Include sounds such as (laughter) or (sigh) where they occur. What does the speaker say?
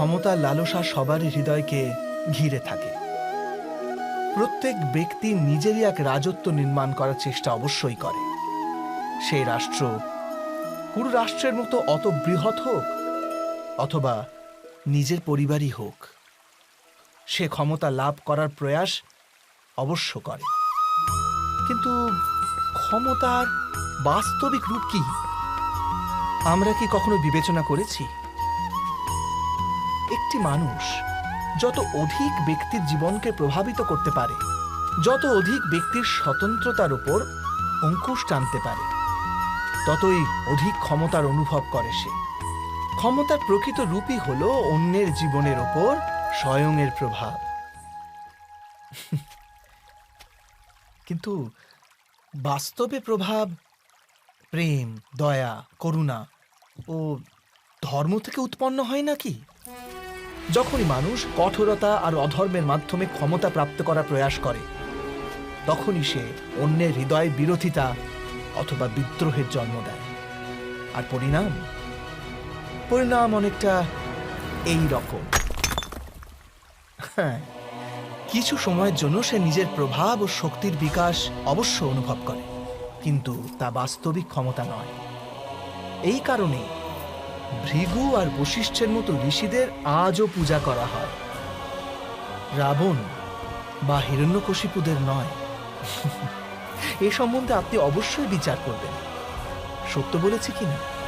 ক্ষমতার লালসা সবারই হৃদয়কে ঘিরে থাকে। প্রত্যেক ব্যক্তি নিজেরই এক রাজত্ব নির্মাণ করার চেষ্টা অবশ্যই করে। সেই রাষ্ট্র পুরো রাষ্ট্রের মতো অত বৃহৎ হোক অথবা নিজের পরিবারই হোক, সে ক্ষমতা লাভ করার প্রয়াস অবশ্য করে। কিন্তু ক্ষমতার বাস্তবিক রূপ কি? আমরা কি কখনো বিবেচনা করেছি? একটি মানুষ যত অধিক ব্যক্তির জীবনকে প্রভাবিত করতে পারে, যত অধিক ব্যক্তির স্বতন্ত্রতার উপর অঙ্কুশ টানতে পারে, ততই অধিক ক্ষমতার অনুভব করে সে। ক্ষমতার প্রকৃত রূপই হল অন্যের জীবনের ওপর স্বয়ংয়ের প্রভাব। (laughs) কিন্তু বাস্তবে প্রভাব, প্রেম, দয়া, করুণা ও ধর্ম থেকে উৎপন্ন হয় নাকি? যখনই মানুষ কঠোরতা আর অধর্মের মাধ্যমে ক্ষমতা প্রাপ্ত করার প্রয়াস করে, তখনই সে অন্যের হৃদয় বিরোধিতা অথবা বিদ্রোহের জন্ম দেয়। আর পরিণাম? পরিণাম অনেকটা এই রকম। হ্যাঁ কিছু সময়ের জন্য সে নিজের প্রভাব ও শক্তির বিকাশ অবশ্য অনুভব করে, কিন্তু তা বাস্তবিক ক্ষমতা নয়। এই কারণে ভৃগু আর বশিষ্ঠের মতো ঋষিদের আজও পূজা করা হয়। রাবণ বা হিরণ্যকশিপুদের নয়। (laughs) এ সম্বন্ধে আপনি অবশ্যই বিচার করবেন। সত্য বলেছি কিনা